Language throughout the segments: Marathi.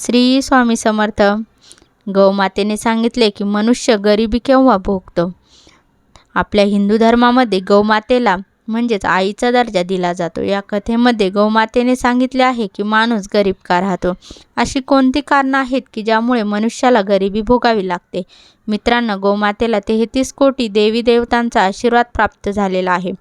श्री स्वामी समर्थ. गौमातेने सांगितले की मनुष्य गरिबी केव्हा भोगतो? आपल्या हिंदू धर्मामध्ये गौमातेला म्हणजेच आईचा दर्जा दिला जातो. या कथेमध्ये गौमातेने सांगितले आहे की माणूस गरीब का राहतो. अशी कोणती कारणं आहेत की ज्यामुळे मनुष्याला गरिबी भोगावी लागते? मित्रांनो गौमातेला तेहतीस कोटी देवी देवतांचा आशीर्वाद प्राप्त झालेला आहे.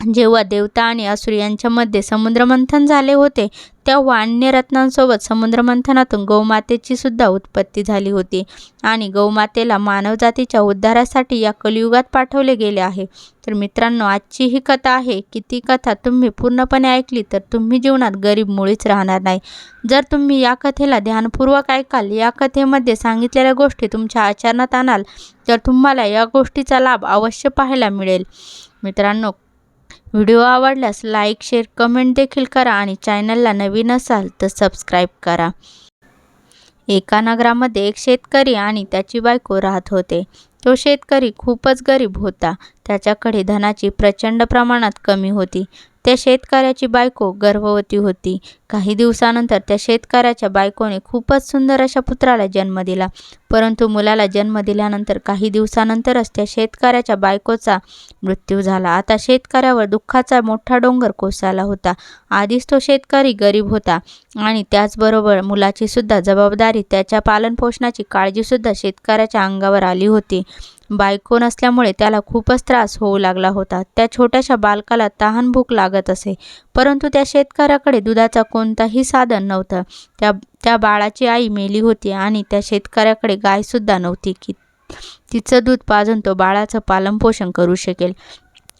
जेव्हा देवता आणि असुर यांच्यामध्ये समुद्रमंथन झाले होते तेव्हा अन्य रत्नांसोबत समुद्रमंथनातून गौमातेची सुद्धा उत्पत्ती झाली होती. आणि गौमातेला मानवजातीच्या उद्धारासाठी या कलियुगात पाठवले गेले आहे. तर मित्रांनो आजची ही कथा आहे की ती कथा तुम्ही पूर्णपणे ऐकली तर तुम्ही जीवनात गरीब मुळीच राहणार नाही. जर तुम्ही या कथेला ध्यानपूर्वक ऐकाल या कथेमध्ये सांगितलेल्या गोष्टी तुमच्या आचरणात आणाल तर तुम्हाला या गोष्टीचा लाभ अवश्य पाहायला मिळेल. मित्रांनो व्हिडिओ आवडल्यास लाईक शेअर कमेंट देखील करा आणि चॅनलला नवीन असाल तर सबस्क्राईब करा. एका नगरामध्ये एक शेतकरी आणि त्याची बायको राहत होते. तो शेतकरी खूपच गरीब होता. त्याच्याकडे धनाची प्रचंड प्रमाणात कमी होती. त्या शेतकऱ्याची बायको गर्भवती होती. काही दिवसानंतर त्या शेतकऱ्याच्या बायकोने खूपच सुंदर अशा पुत्राला जन्म दिला. परंतु मुलाला जन्म दिल्यानंतर काही दिवसानंतरच त्या शेतकऱ्याच्या बायकोचा मृत्यू झाला. आता शेतकऱ्यावर दुःखाचा मोठा डोंगर कोसळला होता. आधीच तो शेतकरी गरीब होता आणि त्याचबरोबर मुलाची सुद्धा जबाबदारी त्याच्या पालनपोषणाची काळजीसुद्धा शेतकऱ्याच्या अंगावर आली होती. बायको नसल्यामुळे त्याला खूपच त्रास होऊ लागला होता. त्या छोट्याशा बालकाला तहान भूक लागत असे. परंतु त्या शेतकऱ्याकडे दुधाचा कोणताही साधन नव्हतं. त्या त्या बाळाची आई मेली होती आणि त्या शेतकऱ्याकडे गायसुद्धा नव्हती की तिचं दूध पाजून तो बाळाचं पालनपोषण करू शकेल.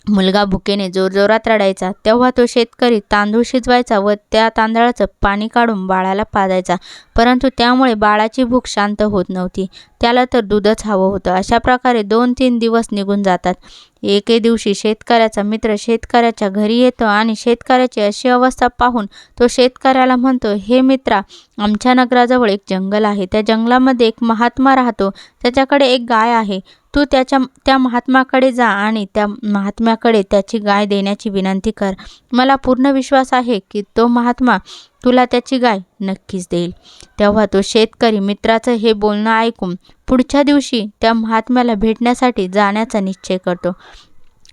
मुलगा भुकेने जोरजोरात रडायचा. तेव्हा तो शेतकरी तांदूळ शिजवायचा व त्या तांदळाचं पाणी काढून बाळाला पाजायचा. परंतु त्यामुळे बाळाची भूक शांत होत नव्हती. त्याला तर दूधच हवं होतं. अशा प्रकारे दोन तीन दिवस निघून जातात. एके दिवशी शेतकऱ्याचा मित्र शेतकऱ्याच्या घरी येतो आणि शेतकऱ्याची अशी अवस्था पाहून तो शेतकऱ्याला म्हणतो हे मित्रा आमच्या नगराजवळ एक जंगल आहे. त्या जंगलामध्ये एक महात्मा राहतो. त्याच्याकडे एक गाय आहे. तू त्याच्या त्या महात्म्याकडे जा आणि त्या महात्म्याकडे त्याची गाय देण्याची विनंती कर. मला पूर्ण विश्वास आहे की तो महात्मा तुला त्याची गाय नक्कीच देईल. तेव्हा तो शेतकरी मित्राचं हे बोलणं ऐकून पुढच्या दिवशी त्या महात्म्याला भेटण्यासाठी जाण्याचा निश्चय करतो.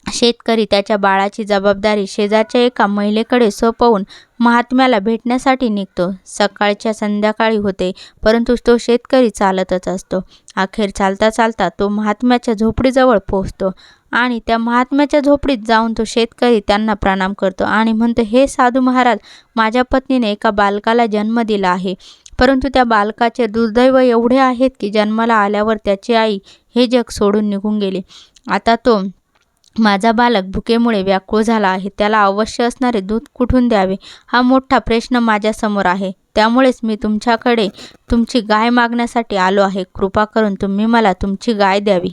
शेतकरी त्याच्या बाळाची जबाबदारी शेजारच्या एका महिलेकडे सोपवून महात्म्याला भेटण्यासाठी निघतो. सकाळच्या संध्याकाळी होते परंतु तो शेतकरी चालतच असतो. अखेर चालता चालता तो महात्म्याच्या झोपडीजवळ पोहोचतो आणि त्या महात्म्याच्या झोपडीत जाऊन तो शेतकरी त्यांना प्रणाम करतो आणि म्हणतो हे साधू महाराज माझ्या पत्नीने एका बालकाला जन्म दिला आहे. परंतु त्या बालकाचे दुर्दैव एवढे आहेत की जन्माला आल्यावर त्याची आई हे जग सोडून निघून गेले. आता तो माझा बालक भुकेमुळे व्याकुळ झाला आहे. त्याला अवश्य असणारे दूध कुठून द्यावे? हा मोठा प्रश्न माझ्यासमोर आहे. त्यामुळेच मी तुमच्याकडे तुमची गाय मागण्यासाठी आलो आहे. कृपा करून तुम्ही मला तुमची गाय द्यावी.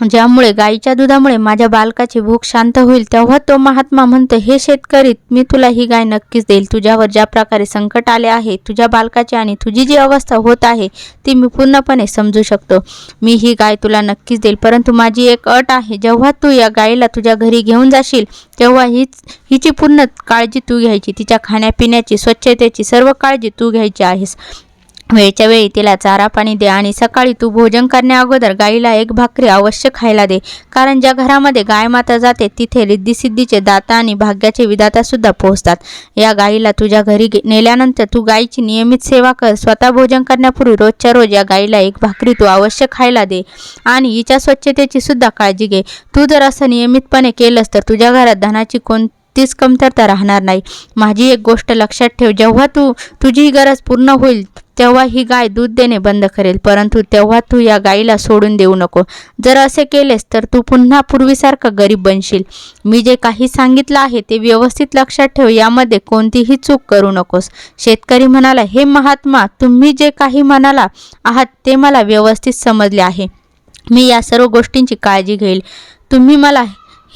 ज्यामुळे गाईच्या दुधामुळे माझ्या बालकाची भूक शांत होईल तेव्हा तो महात्मा म्हणतो हे शेतकरी मी तुला ही गाय नक्कीच देईल. तुझ्यावर ज्या प्रकारे संकट आले आहे तुझ्या बालकाची आणि तुझी जी अवस्था होत आहे ती मी पूर्णपणे समजू शकतो. मी ही गाय तुला नक्कीच देईल परंतु माझी एक अट आहे जेव्हा तू या गायीला तुझ्या घरी घेऊन जाशील तेव्हा हीच हिची पूर्ण काळजी तू घ्यायची. तिच्या खाण्यापिण्याची स्वच्छतेची सर्व काळजी तू घ्यायची आहेस. वेळच्या वेळी तिला चारा पाणी दे आणि सकाळी तू भोजन करण्याअगोदर गाईला एक भाकरी अवश्य खायला दे. कारण ज्या घरामध्ये गाय माता जाते तिथे रिद्धिसिद्धीचे दाता आणि भाग्याचे विदातासुद्धा पोहोचतात. या गाईला तुझ्या घरी नेल्यानंतर तू गाईची नियमित सेवा कर. स्वतः भोजन करण्यापूर्वी रोजच्या रोज या गाईला एक भाकरी तू अवश्य खायला दे आणि हिच्या स्वच्छतेची सुद्धा काळजी घे. तू जर असं नियमितपणे केलंस तर तुझ्या घरात धनाची कोण तीच कमतरता राहणार नाही. माझी एक गोष्ट लक्षात ठेव जेव्हा तू तुझी गरज पूर्ण होईल तेव्हा ही गाय दूध देणे बंद करेल परंतु तेव्हा तू या गायीला सोडून देऊ नको. जर असे केलेस तर तू पुन्हा पूर्वीसारखा गरीब बनशील. मी जे काही सांगितलं आहे ते व्यवस्थित लक्षात ठेव यामध्ये कोणतीही चूक करू नकोस. शेतकरी म्हणाला हे महात्मा तुम्ही जे काही म्हणाला आहात ते मला व्यवस्थित समजले आहे. मी या सर्व गोष्टींची काळजी घेईल. तुम्ही मला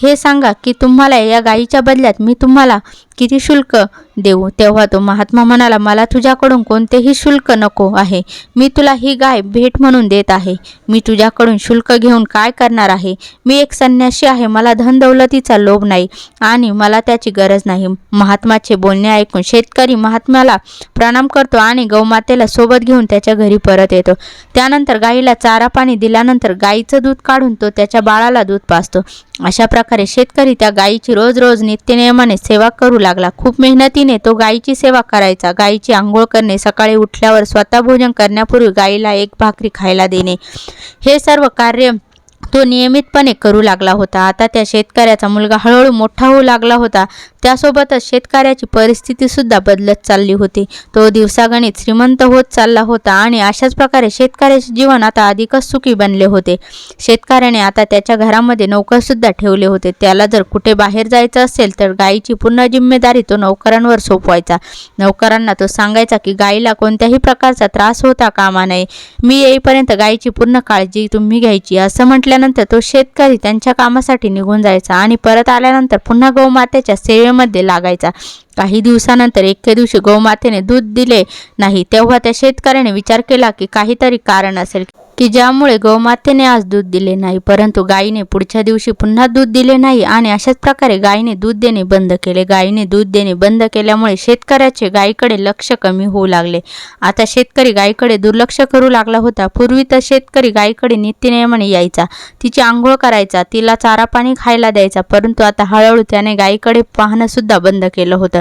हे सांगा की तुम्हाला या गायीच्या बदल्यात मी तुम्हाला किती शुल्क देऊ? तेव्हा तो महात्मा म्हणाला मला तुझ्याकडून कोणतेही शुल्क नको आहे. मी तुला ही गाय भेट म्हणून देत आहे. मी तुझ्याकडून शुल्क घेऊन काय करणार आहे? मी एक संन्यासी आहे. मला धन दौलतीचा लोभ नाही आणि मला त्याची गरज नाही. महात्माचे बोलणे ऐकून शेतकरी महात्म्याला प्रणाम करतो आणि गौमातेला सोबत घेऊन त्याच्या घरी परत येतो. त्यानंतर गाईला चारा पाणी दिल्यानंतर गाईचं दूध काढून तो त्याच्या बाळाला दूध पाजतो. अशा प्रकारे शेतकरी त्या गायीची रोज रोज नित्यनियमाने सेवा करू लागला. खूप मेहनतीने तो गायीची सेवा करायचा. गायीची आंघोळ करणे सकाळी उठल्यावर स्वतः भोजन करण्यापूर्वी गायीला एक भाकरी खायला देणे. हे सर्व कार्य तो नियमितपणे करू लागला होता. आता त्या शेतकऱ्याचा मुलगा हळूहळू मोठा होऊ लागला होता. त्यासोबतच शेतकऱ्याची परिस्थितीसुद्धा बदलत चालली होती. तो दिवसागणित श्रीमंत होत चालला होता आणि अशाच प्रकारे शेतकऱ्याचे जीवन आता अधिकच सुखी बनले होते. शेतकऱ्याने आता त्याच्या घरामध्ये नोकरसुद्धा ठेवले होते. त्याला जर कुठे बाहेर जायचं असेल तर गायीची पूर्ण जिम्मेदारी तो नौकरांवर सोपवायचा. नौकरांना तो सांगायचा की गायीला कोणत्याही प्रकारचा त्रास होता कामा नये. मी येईपर्यंत गायीची पूर्ण काळजी तुम्ही घ्यायची. असं म्हटल्यानंतर तो शेतकरी त्यांच्या कामासाठी निघून जायचा आणि परत आल्यानंतर पुन्हा गौमातेच्या सेवेमध्ये लागायचा. काही दिवसानंतर एके दिवशी गोमातेने दूध दिले नाही तेव्हा त्या शेतकऱ्याने विचार केला की काहीतरी कारण असेल की ज्यामुळे गोमातेने आज दूध दिले नाही परंतु गायीने पुढच्या दिवशी पुन्हा दूध दिले नाही आणि अशाच प्रकारे गायीने दूध देणे बंद केले. गायीने दूध देणे बंद केल्यामुळे शेतकऱ्याचे गायीकडे लक्ष कमी होऊ लागले. आता शेतकरी गायीकडे दुर्लक्ष करू लागला होता. पूर्वी तर शेतकरी गायीकडे नित्यनियमाने यायचा तिची आंघोळ करायचा तिला चारा पाणी खायला द्यायचा परंतु आता हळूहळू त्याने गायीकडे पाहणंसुद्धा बंद केलं होतं.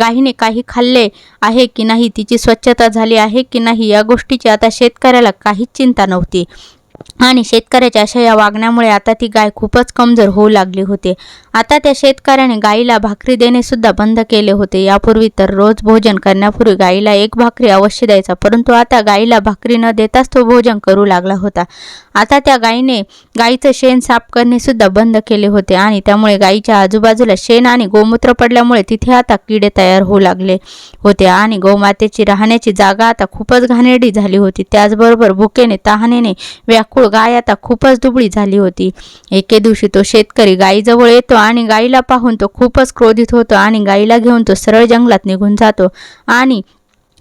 गायीने काही खाल्ले आहे की नाही तिची स्वच्छता झाली आहे की नाही या गोष्टीची आता शेतकऱ्याला काहीच चिंता नव्हती. आणि शेतकऱ्याच्या अशा या वागण्यामुळे आता ती गाय खूपच कमजोर होऊ लागली होती. आता त्या शेतकऱ्याने गायीला भाकरी देणे सुद्धा बंद केले होते. यापूर्वी तर रोज भोजन करण्यापूर्वी गायीला एक भाकरी अवश्य द्यायचा परंतु आता गायीला भाकरी न देताच तो भोजन करू लागला होता. आता त्या गायीने गायीचं शेण साफ करणे सुद्धा बंद केले होते आणि त्यामुळे गायीच्या आजूबाजूला शेण आणि गोमूत्र पडल्यामुळे तिथे आता किडे तयार होऊ लागले होते आणि गोमातेची राहण्याची जागा आता खूपच घाणेरडी झाली होती. त्याचबरोबर भुकेने तहानेने व्या व्याकुळ गाय आता खूपच दुबळी झाली होती. एके दिवशी तो शेतकरी गायीजवळ येतो आणि गायीला पाहून तो खूपच क्रोधित होतो आणि गायीला घेऊन तो सरळ जंगलात निघून जातो आणि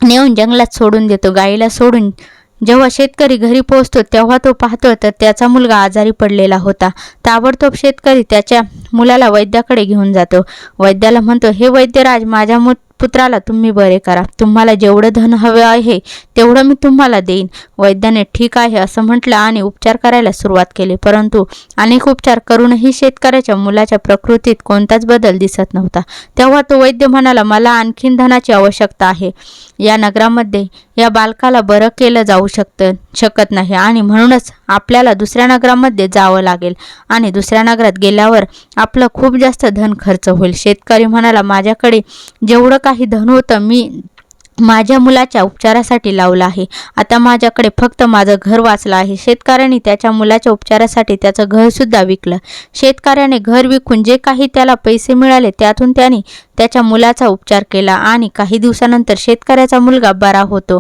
नेऊन जंगलात सोडून देतो. गायीला सोडून जेव्हा शेतकरी घरी पोहोचतो तेव्हा तो पाहतो तर त्याचा मुलगा आजारी पडलेला होता. ताबडतोब शेतकरी त्याच्या मुलाला वैद्याकडे घेऊन जातो. वैद्याला म्हणतो हे वैद्यराज माझ्या मु पुत्राला तुम्ही बरे करा. तुम्हाला जेवढं धन हवे आहे तेवढं मी तुम्हाला देईन. वैद्याने ठीक आहे असं म्हटलं आणि उपचार करायला सुरुवात केली. परंतु अनेक उपचार करूनही शेतकऱ्याच्या मुलाच्या प्रकृतीत कोणताच बदल दिसत नव्हता. तेव्हा तो वैद्य म्हणाला मला आणखीन धनाची आवश्यकता आहे. या नगरामध्ये या बालकाला बरं केलं जाऊ शकतं शकत नाही आणि म्हणूनच आपल्याला दुसऱ्या नगरामध्ये जावं लागेल. आणि दुसऱ्या नगरात गेल्यावर आपलं खूप जास्त धन खर्च होईल. शेतकरी म्हणाला माझ्याकडे जेवढं काही धन होतं मी माझ्या मुलाच्या उपचारासाठी लावलं आहे. आता माझ्याकडे फक्त माझं घर वाचलं आहे. शेतकऱ्याने त्याच्या मुलाच्या उपचारासाठी त्याचं घरसुद्धा विकलं. शेतकऱ्याने घर विकून जे काही त्याला पैसे मिळाले त्यातून त्याने त्याच्या मुलाचा उपचार केला आणि काही दिवसानंतर शेतकऱ्याचा मुलगा बरा होतो.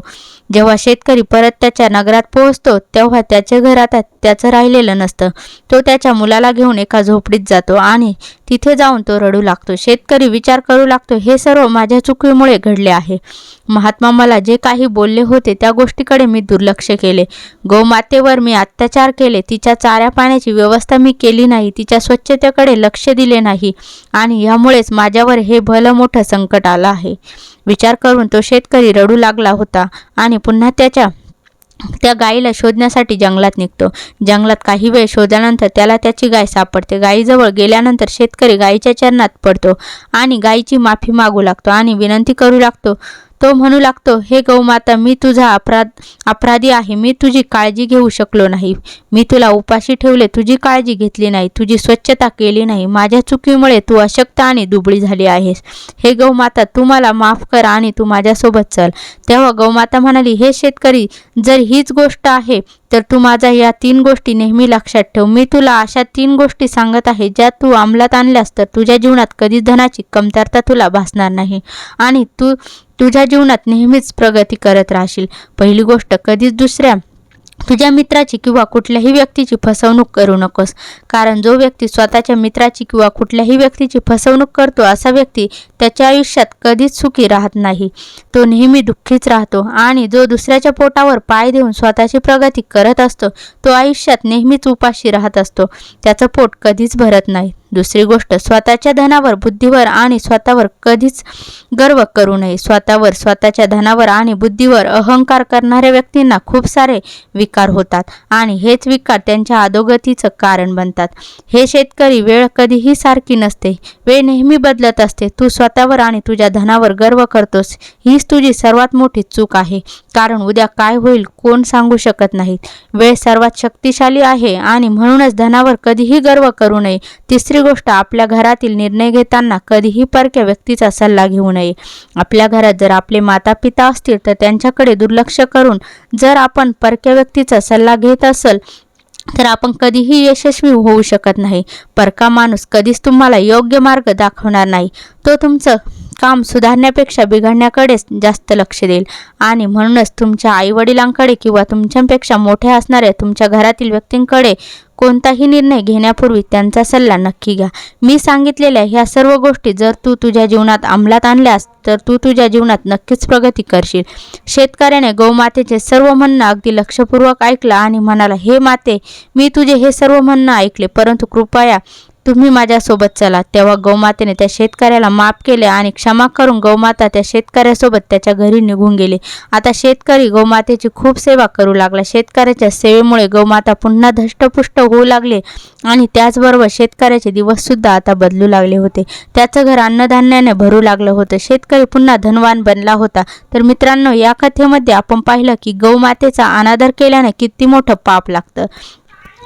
जेव्हा शेतकरी परत त्याच्या नगरात पोहोचतो तेव्हा त्याचे घर आता त्याचं राहिलेलं नसतं. तो त्याच्या मुलाला घेऊन एका झोपडीत जातो आणि तिथे जाऊन तो रडू लागतो. शेतकरी विचार करू लागतो हे सर्व माझ्या चुकीमुळे घडले आहे. महात्मा मला जे काही बोलले होते त्या गोष्टीकडे मी दुर्लक्ष केले. गोमातेवर मी अत्याचार केले. तिच्या चाऱ्या पाण्याची व्यवस्था मी केली नाही. तिच्या स्वच्छतेकडे लक्ष दिले नाही. आणि यामुळेच माझ्यावर हे भलं मोठं संकट आलं आहे. विचार करून तो शेतकरी रडू लागला होता आणि पुन्हा त्याच्या त्या गायीला शोधण्यासाठी जंगलात निघतो. जंगलात काही वेळ शोधल्यानंतर त्याला त्याची गाय सापडते. गायीजवळ गेल्यानंतर शेतकरी गायीच्या चरणात पडतो आणि गायीची माफी मागू लागतो आणि विनंती करू लागतो तो म्हणू लागतो हे गौमाता मी तुझा अपराध अपराधी आहे. मी तुझी काळजी घेऊ शकलो नाही. मी तुला उपाशी ठेवले. तुझी काळजी घेतली नाही. तुझी स्वच्छता केली नाही. माझ्या चुकीमुळे तू अशक्त आणि दुबळी झाली आहेस. हे गौमाता तू मला माफ कर आणि तू माझ्यासोबत चल. तेव्हा गौमाता म्हणाली हे शेतकरी जर हीच गोष्ट आहे तर तू माझा या तीन गोष्टी नेहमी लक्षात ठेव. मी तुला अशा तीन गोष्टी सांगत आहे ज्या तू अंमलात आणल्यास तर तुझ्या जीवनात कधीच धनाची कमतरता तुला भासणार नाही. आणि तू तुझ्या जीवनात नेहमीच प्रगती करत राहशील. पहिली गोष्ट कधीच दुसऱ्या तुझ्या मित्राची किंवा कुठल्याही व्यक्तीची फसवणूक करू नकोस. कारण जो व्यक्ती स्वतःच्या मित्राची किंवा कुठल्याही व्यक्तीची फसवणूक करतो असा व्यक्ती त्याच्या आयुष्यात कधीच सुखी राहत नाही. तो नेहमी दुःखीच राहतो आणि जो दुसऱ्याच्या पोटावर पाय देऊन स्वतःची प्रगती करत असतो तो आयुष्यात नेहमीच उपाशी राहत असतो. त्याचं पोट कधीच भरत नाही. दुसरी गोष्ट स्वतःच्या धनावर बुद्धीवर आणि स्वतःवर कधीच गर्व करू नये. स्वतःवर स्वतःच्या धनावर आणि बुद्धीवर अहंकार करणाऱ्या व्यक्तींना खूप सारे विकार होतात आणि हेच विकार त्यांच्या अधोगतीचं कारण बनतात. हे शेतकरी वेळ कधीही सारखी नसते. वेळ नेहमी बदलत असते. तू स्वतःवर आणि तुझ्या धनावर गर्व करतोस. हीच तुझी सर्वात मोठी चूक आहे. कारण उद्या काय होईल कोण सांगू शकत नाहीत. वेळ सर्वात शक्तिशाली आहे आणि म्हणूनच धनावर कधीही गर्व करू नये. तिसरी गोष्ट आपल्या घरातील निर्णय घेताना कधीही परक्या व्यक्तीचा सल्ला घेऊ नये. आपल्या घरात जर आपले माता पिता असतील तर त्यांच्याकडे दुर्लक्ष करून जर आपण परक्या व्यक्तीचा सल्ला घेत असेल तर आपण कधीही यशस्वी होऊ शकत नाही. परका माणूस कधीच तुम्हाला योग्य मार्ग दाखवणार नाही. तो तुमचं काम सुधारण्यापेक्षा बिघडण्याकडेच जास्त लक्ष देईल. आणि म्हणूनच तुमच्या आईवडिलांकडे किंवा तुमच्यापेक्षा मोठ्या असणाऱ्या तुमच्या घरातील व्यक्तींकडे कोणताही निर्णय घेण्यापूर्वी त्यांचा सल्ला नक्की घ्या. मी सांगितलेल्या ह्या सर्व गोष्टी जर तू तुझ्या जीवनात अंमलात आणल्यास तर तू तुझ्या जीवनात नक्कीच प्रगती करशील. शेतकऱ्याने गौमातेचे सर्व म्हणणं अगदी लक्षपूर्वक ऐकलं आणि म्हणाला हे माते मी तुझे हे सर्व म्हणणं ऐकले परंतु कृपया तुम्ही माझ्यासोबत चला. तेव्हा गौमातेने त्या शेतकऱ्याला माफ केले आणि क्षमा करून गौमाता त्या शेतकऱ्यासोबत त्याच्या घरी निघून गेली. आता शेतकरी गौमातेची खूप सेवा करू लागला. शेतकऱ्याच्या सेवेमुळे गौमाता पुन्हा धष्टपुष्ट होऊ लागले आणि त्याचबरोबर शेतकऱ्याचे दिवससुद्धा आता बदलू लागले होते. त्याचं घर अन्नधान्याने भरू लागलं होतं. शेतकरी पुन्हा धनवान बनला होता. तर मित्रांनो या कथेमध्ये आपण पाहिलं की गौमातेचा अनादर केल्याने किती मोठं पाप लागतं.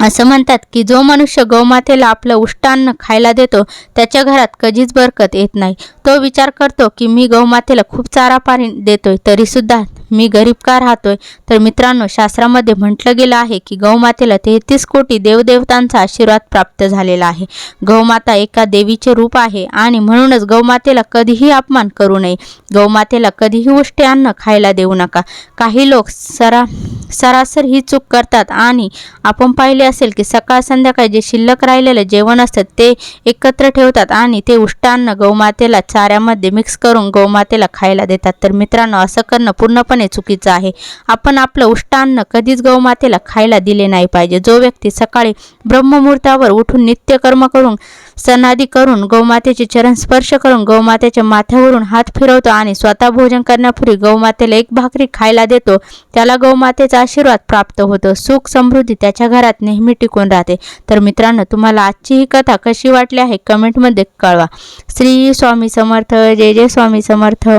असं म्हणतात की जो मनुष्य गौमातेला आपलं उष्टान्न खायला देतो त्याच्या घरात कधीच बरकत येत नाही. तो विचार करतो की मी गौमातेला खूप चारा पाणी देतोय तरीसुद्धा मी गरीब का राहतोय. तर मित्रांनो शास्त्रामध्ये म्हटलं गेलं आहे की गौमातेला तेहतीस कोटी देवदेवतांचा आशीर्वाद प्राप्त झालेला आहे. गौमाता एका देवीचे रूप आहे आणि म्हणूनच गौमातेला कधीही अपमान करू नये. गौमातेला कधीही उष्टे अन्न खायला देऊ नका. काही लोक सरा सरासर ही चूक करतात आणि आपण पाहिले असेल की सकाळ संध्याकाळी जे शिल्लक राहिलेलं जेवण असतं ते एकत्र ठेवतात आणि ते उष्टान्न गौमातेला चाऱ्यामध्ये मिक्स करून गौमातेला खायला देतात. तर मित्रांनो असं करणं पूर्णपणे चुकीचं आहे. आपण आपलं उष्टान्न कधीच गौमातेला खायला दिले नाही पाहिजे. जो व्यक्ती सकाळी ब्रह्ममुहूर्तावर उठून नित्यकर्म करून सनादी करून गौमातेचे चरण स्पर्श करून गौमातेच्या माथ्यावरून हात फिरवतो आणि स्वतः भोजन करण्यापूर्वी गौमातेला एक भाकरी खायला देतो त्याला गौमातेचा आशीर्वाद प्राप्त होतो. सुख समृद्धी त्याच्या घरात नेहमी टिकून राहते. तर मित्रांनो तुम्हाला आजची ही कथा कशी वाटली आहे? कमेंटमध्ये कळवा. श्री स्वामी समर्थ. जय जय स्वामी समर्थ.